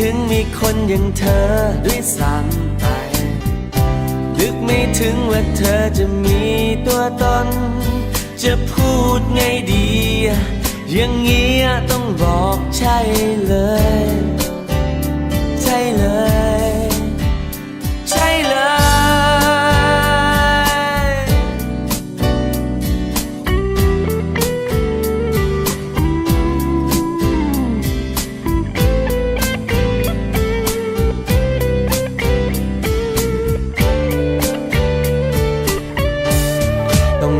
ถึงมีคนอย่างเธอด้วยซ้ำไปนึกไม่ถึงว่าเธอจะมีตัวตน จะพูดไงดี อย่างเงี้ยต้องบอกใช่เลย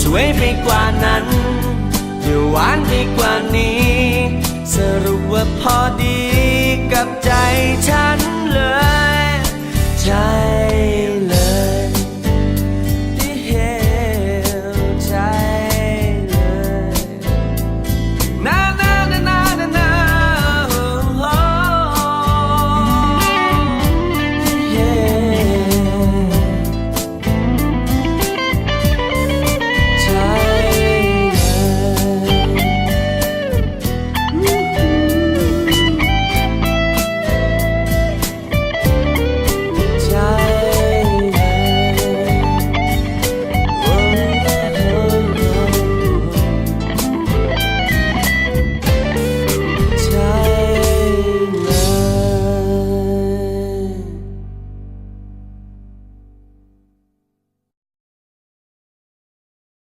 สวยไปกว่านั้นอย่าหวานไปกว่านี้ สรุปว่าพอดีกับใจฉัน